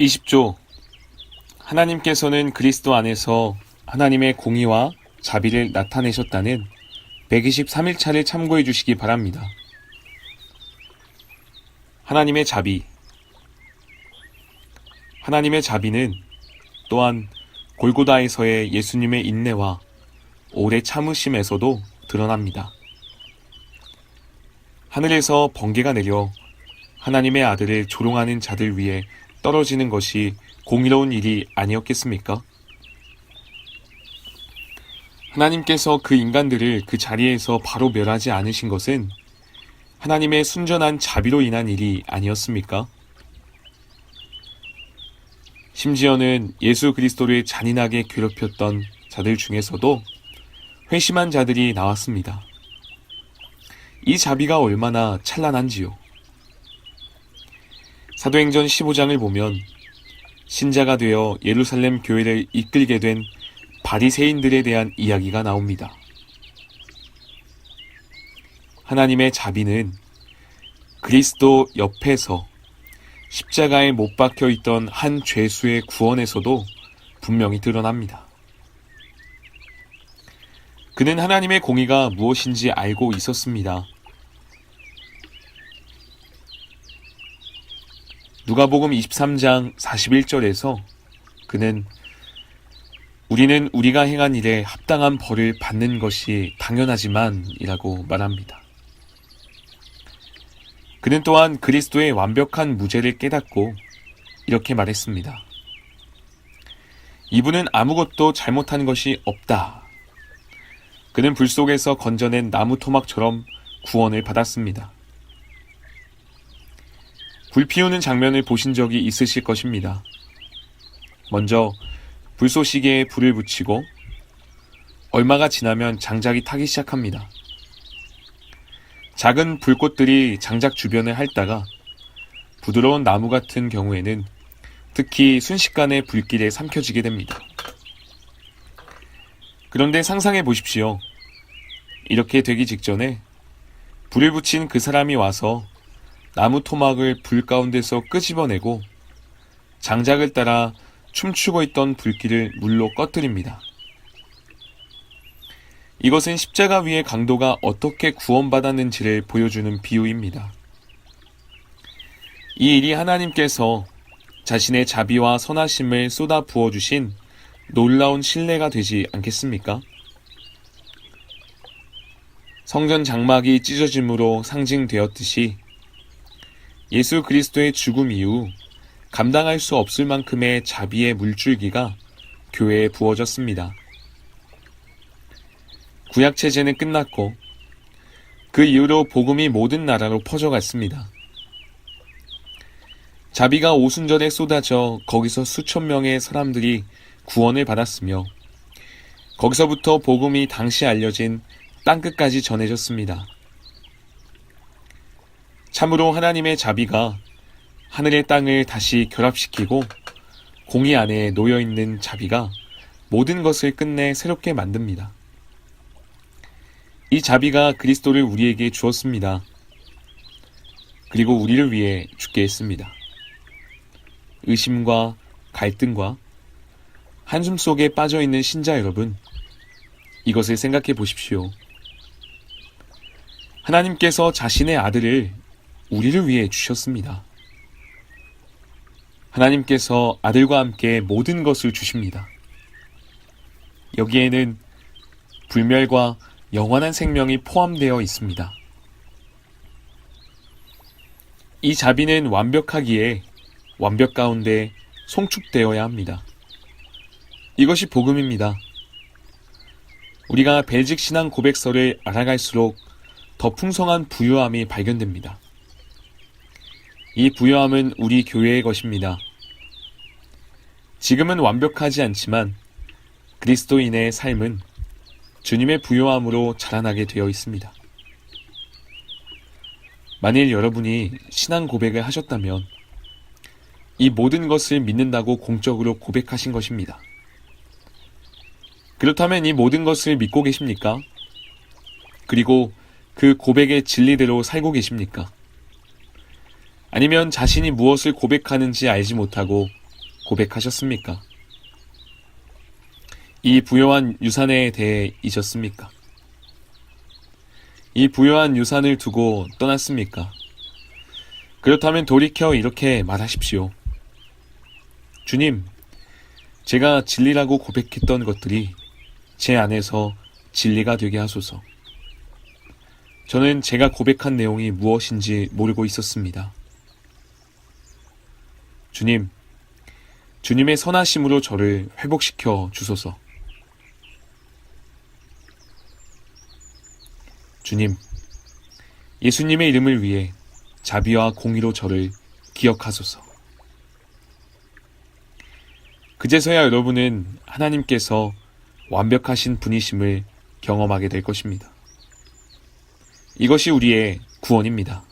20조 하나님께서는 그리스도 안에서 하나님의 공의와 자비를 나타내셨다는 123일차를 참고해 주시기 바랍니다. 하나님의 자비 하나님의 자비는 또한 골고다에서의 예수님의 인내와 오래 참으심에서도 드러납니다. 하늘에서 번개가 내려 하나님의 아들을 조롱하는 자들 위에 떨어지는 것이 공의로운 일이 아니었겠습니까? 하나님께서 그 인간들을 그 자리에서 바로 멸하지 않으신 것은 하나님의 순전한 자비로 인한 일이 아니었습니까? 심지어는 예수 그리스도를 잔인하게 괴롭혔던 자들 중에서도 회심한 자들이 나왔습니다. 이 자비가 얼마나 찬란한지요. 사도행전 15장을 보면 신자가 되어 예루살렘 교회를 이끌게 된 바리새인들에 대한 이야기가 나옵니다. 하나님의 자비는 그리스도 옆에서 십자가에 못 박혀 있던 한 죄수의 구원에서도 분명히 드러납니다. 그는 하나님의 공의가 무엇인지 알고 있었습니다. 누가복음 23장 41절에서 그는 우리는 우리가 행한 일에 합당한 벌을 받는 것이 당연하지만 이라고 말합니다. 그는 또한 그리스도의 완벽한 무죄를 깨닫고 이렇게 말했습니다. 이분은 아무것도 잘못한 것이 없다. 그는 불 속에서 건져낸 나무 토막처럼 구원을 받았습니다. 불 피우는 장면을 보신 적이 있으실 것입니다. 먼저 불쏘시개에 불을 붙이고 얼마가 지나면 장작이 타기 시작합니다. 작은 불꽃들이 장작 주변에 핥다가 부드러운 나무 같은 경우에는 특히 순식간에 불길에 삼켜지게 됩니다. 그런데 상상해 보십시오. 이렇게 되기 직전에 불을 붙인 그 사람이 와서 나무 토막을 불 가운데서 끄집어내고 장작을 따라 춤추고 있던 불길을 물로 꺼뜨립니다. 이것은 십자가 위의 강도가 어떻게 구원받았는지를 보여주는 비유입니다. 이 일이 하나님께서 자신의 자비와 선하심을 쏟아 부어주신 놀라운 신뢰가 되지 않겠습니까? 성전 장막이 찢어짐으로 상징되었듯이 예수 그리스도의 죽음 이후 감당할 수 없을 만큼의 자비의 물줄기가 교회에 부어졌습니다. 구약 체제는 끝났고 그 이후로 복음이 모든 나라로 퍼져갔습니다. 자비가 오순절에 쏟아져 거기서 수천 명의 사람들이 구원을 받았으며 거기서부터 복음이 당시 알려진 땅끝까지 전해졌습니다. 참으로 하나님의 자비가 하늘의 땅을 다시 결합시키고 공의 안에 놓여 있는 자비가 모든 것을 끝내 새롭게 만듭니다. 이 자비가 그리스도를 우리에게 주었습니다. 그리고 우리를 위해 죽게 했습니다. 의심과 갈등과 한숨 속에 빠져 있는 신자 여러분, 이것을 생각해 보십시오. 하나님께서 자신의 아들을 우리를 위해 주셨습니다. 하나님께서 아들과 함께 모든 것을 주십니다. 여기에는 불멸과 영원한 생명이 포함되어 있습니다. 이 자비는 완벽하기에 완벽 가운데 송축되어야 합니다. 이것이 복음입니다. 우리가 벨직 신앙 고백서를 알아갈수록 더 풍성한 부유함이 발견됩니다. 이 부유함은 우리 교회의 것입니다. 지금은 완벽하지 않지만 그리스도인의 삶은 주님의 부요함으로 자라나게 되어 있습니다. 만일 여러분이 신앙 고백을 하셨다면 이 모든 것을 믿는다고 공적으로 고백하신 것입니다. 그렇다면 이 모든 것을 믿고 계십니까? 그리고 그 고백의 진리대로 살고 계십니까? 아니면 자신이 무엇을 고백하는지 알지 못하고 고백하셨습니까? 이 부요한 유산에 대해 잊었습니까? 이 부요한 유산을 두고 떠났습니까? 그렇다면 돌이켜 이렇게 말하십시오. 주님, 제가 진리라고 고백했던 것들이 제 안에서 진리가 되게 하소서. 저는 제가 고백한 내용이 무엇인지 모르고 있었습니다. 주님, 주님의 선하심으로 저를 회복시켜 주소서. 주님, 예수님의 이름을 위해 자비와 공의로 저를 기억하소서. 그제서야 여러분은 하나님께서 완벽하신 분이심을 경험하게 될 것입니다. 이것이 우리의 구원입니다.